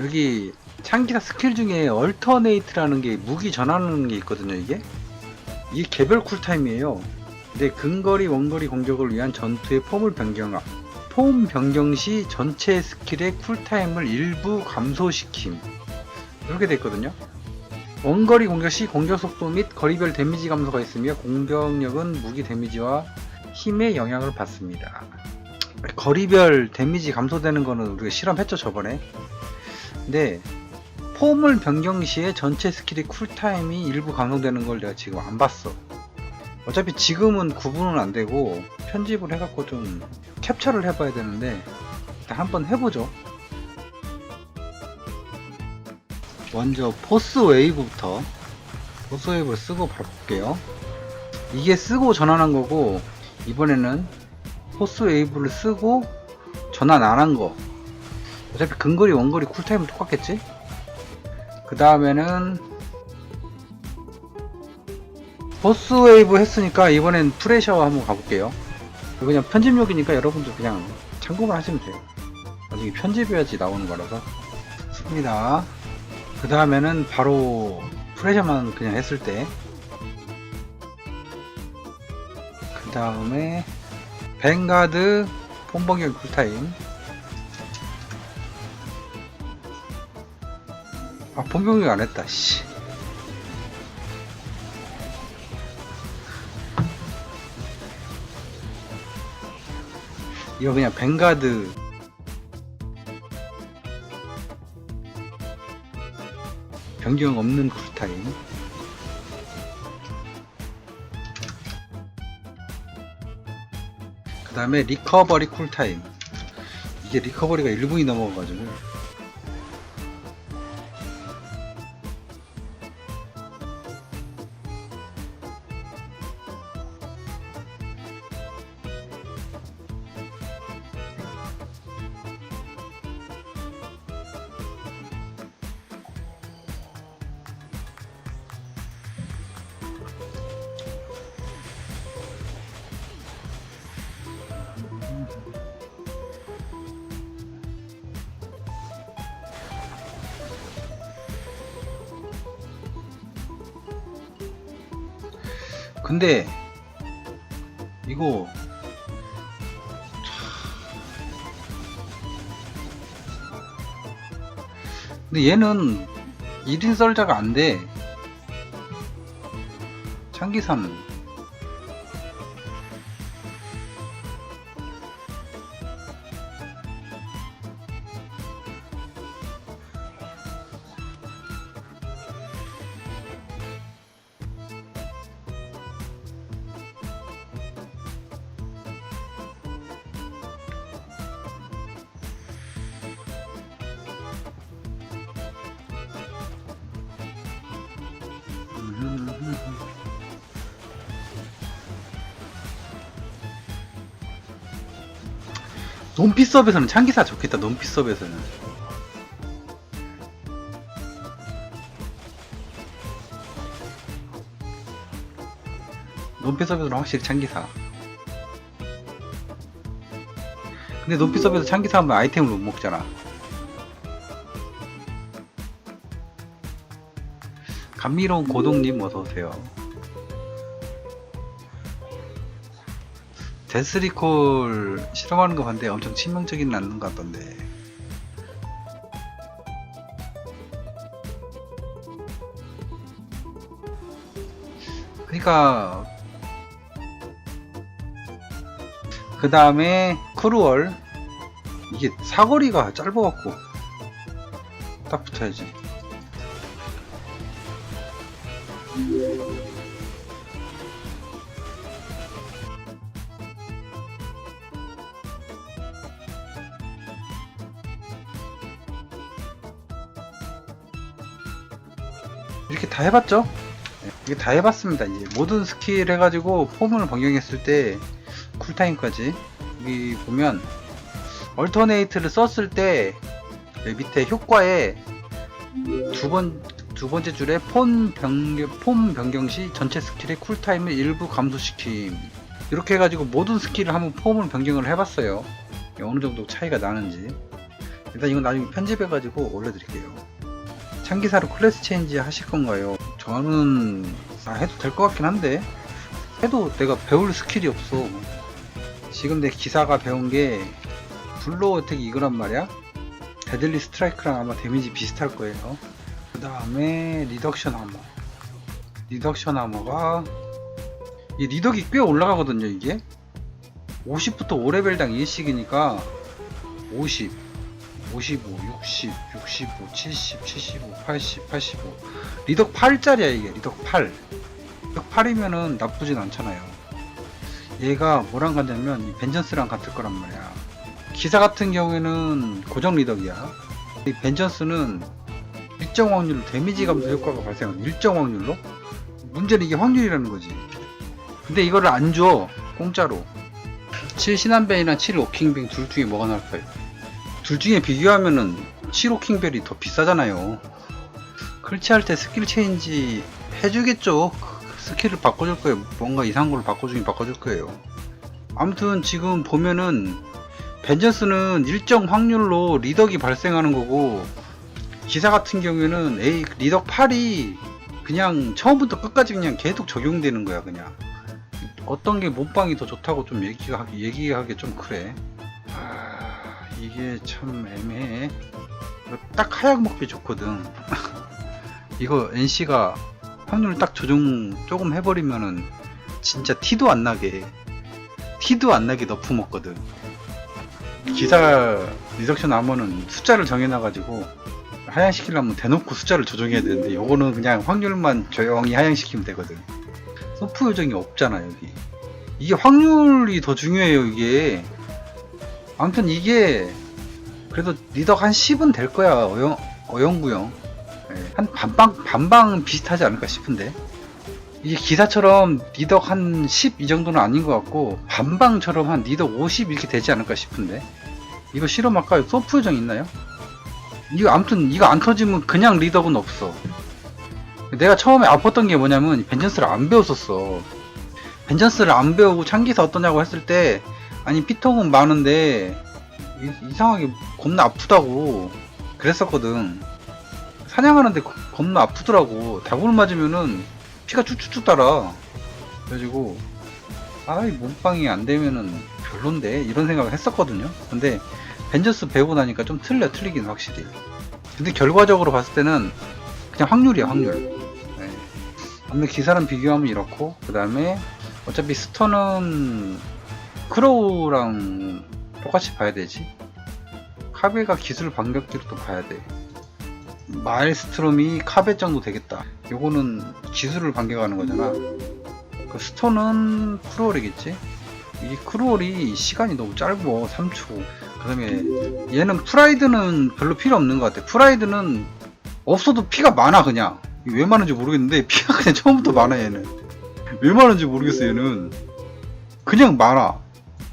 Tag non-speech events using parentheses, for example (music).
여기 창기사 스킬 중에 얼터네이트라는 게 무기 전하는 게 있거든요 이게? 이게 개별 쿨타임이에요. 근데 근거리 원거리 공격을 위한 전투의 폼을 변경 폼 변경 시 전체 스킬의 쿨타임을 일부 감소시킴. 이렇게 돼 있거든요. 원거리 공격 시 공격 속도 및 거리별 데미지 감소가 있으며 공격력은 무기 데미지와 힘의 영향을 받습니다. 거리별 데미지 감소되는 거는 우리가 실험했죠 저번에 근데 폼을 변경 시에 전체 스킬의 쿨타임이 일부 감소되는 걸 내가 지금 안 봤어. 어차피 지금은 구분은 안 되고 편집을 해갖고 좀 캡처를 해봐야 되는데 일단 한번 해보죠. 먼저 포스 웨이브부터 포스 웨이브를 쓰고 바꿀게요. 이게 쓰고 전환한 거고 이번에는 포스 웨이브를 쓰고 전환 안 한 거. 어차피 근거리 원거리 쿨타임은 똑같겠지? 그 다음에는 보스 웨이브 했으니까 이번엔 프레셔 한번 가볼게요. 그냥 편집용이니까 여러분들 그냥 참고만 하시면 돼요. 나중에 편집해야지 나오는 거라서. 씁니다. 그 다음에는 바로 프레셔만 그냥 했을 때. 그 다음에 뱅가드 폼번경 쿨타임 본병이 안 했다, 씨. 이거 그냥 뱅가드. 변경 없는 쿨타임. 그 다음에 리커버리 쿨타임. 이게 리커버리가 1분이 넘어가가지고. 근데 이거 근데 얘는 1인 썰자가 안 돼. 창기사 논피 서브에서는 창기사 좋겠다. 논피 서브에서는 논피 서브에서는 확실히 창기사. 근데 논피 서브에서 창기사 하면 아이템을 못 먹잖아. 감미로운 고동님 어서오세요. 데스리콜 실험하는 거 봤는데 엄청 치명적인 않는 것 같던데. 그러니까 그 다음에 크루얼 이게 사거리가 짧아갖고 딱 붙어야지. 이렇게 다 해봤죠? 네, 이게 다 해봤습니다. 이제 모든 스킬 해가지고 폼을 변경했을 때 쿨타임까지 여기 보면 얼터네이트를 썼을 때 밑에 효과에 두 번 두 번째 줄에 폼 변경, 폼 변경 시 전체 스킬의 쿨타임을 일부 감소시킴 이렇게 해가지고 모든 스킬을 한번 폼을 변경을 해봤어요 어느 정도 차이가 나는지 일단 이건 나중에 편집해가지고 올려드릴게요. 창기사로 클래스 체인지 하실 건가요? 저는 아, 해도 될 것 같긴 한데 해도 내가 배울 스킬이 없어. 지금 내 기사가 배운 게 블로 어택 이거란 말이야. 데들리 스트라이크랑 아마 데미지 비슷할 거예요. 그 다음에 리덕션 하머. 리덕션 하머가 이 리덕이 꽤 올라가거든요 이게 50부터 5레벨당 1씩이니까 50 55 60 65 70 75 80 85 리덕 8짜리야 이게. 리덕 8 리덕 8이면은 나쁘진 않잖아요. 얘가 뭐랑 같냐면 이 벤전스랑 같을 거란 말이야. 기사 같은 경우에는 고정 리덕이야. 이 벤전스는 일정 확률로 데미지 감소 효과가 발생하는 일정 확률로? 문제는 이게 확률이라는 거지. 근데 이거를 안 줘 공짜로. 7 신한벨이랑 7 오킹벨 둘 중에 뭐가 나을까요? 둘 중에 비교하면은 7 오킹벨이 더 비싸잖아요. 클치할 때 스킬 체인지 해주겠죠. 스킬을 바꿔줄 거예요. 뭔가 이상한 걸로 바꿔주긴 바꿔줄 거예요. 아무튼 지금 보면은 벤전스는 일정 확률로 리덕이 발생하는 거고 기사 같은 경우에는 A 리덕 8이 그냥 처음부터 끝까지 그냥 계속 적용되는 거야 그냥. 어떤 게 몸빵이 더 좋다고 좀 얘기가 얘기하기 좀 그래. 아 이게 참 애매해. 딱 하약 먹기 좋거든. (laughs) 이거 NC가 확률 딱 조정 조금 해버리면은 진짜 티도 안 나게 티도 안 나게 너프 먹거든. 기사 리덕션 아머는 숫자를 정해놔가지고 하향시키려면 대놓고 숫자를 조정해야 되는데 요거는 그냥 확률만 조용히 하향시키면 되거든. 서프 요정이 없잖아 여기. 이게 확률이 더 중요해요 이게 아무튼 이게 그래도 리덕 한 10은 될 거야 어영, 어영부영 예, 한 반방 반방 비슷하지 않을까 싶은데. 이게 기사처럼 리덕 한 10 이 정도는 아닌 것 같고 반방처럼 한 리덕 50 이렇게 되지 않을까 싶은데. 이거 실험할까요? 소프 요정 있나요? 이거 아무튼 이거 안 터지면 그냥 리덕은 없어. 내가 처음에 아팠던 게 뭐냐면 벤전스를 안 배웠었어. 벤전스를 안 배우고 창기사 어떠냐고 했을 때 아니 피통은 많은데 이, 상하게 겁나 아프다고 그랬었거든. 사냥하는데 겁- 겁나 아프더라고. 다구를 맞으면은 피가 쭉쭉쭉 따라. 그래가지고 아이 몸빵이 안 되면은 별론데? 이런 생각을 했었거든요. 근데 벤전스 배우고 나니까 좀 틀려 틀리긴 확실히. 근데 결과적으로 봤을 때는 그냥 확률이야 확률. 네. 반면 기사랑 비교하면 이렇고 그 다음에 어차피 스턴은 크로우랑 똑같이 봐야 되지? 카베가 기술 반격기로 또 봐야 돼. 마일스트롬이 카베 정도 되겠다. 요거는 기술을 반격하는 거잖아. 그 스톤은 크로울이겠지? 이 크로울이 시간이 너무 짧어 3초. 그 다음에 얘는 프라이드는 별로 필요 없는 것 같아. 프라이드는 없어도 피가 많아 그냥. 왜 많은지 모르겠는데 피가 그냥 처음부터 많아 얘는. 왜 많은지 모르겠어 얘는. 그냥 많아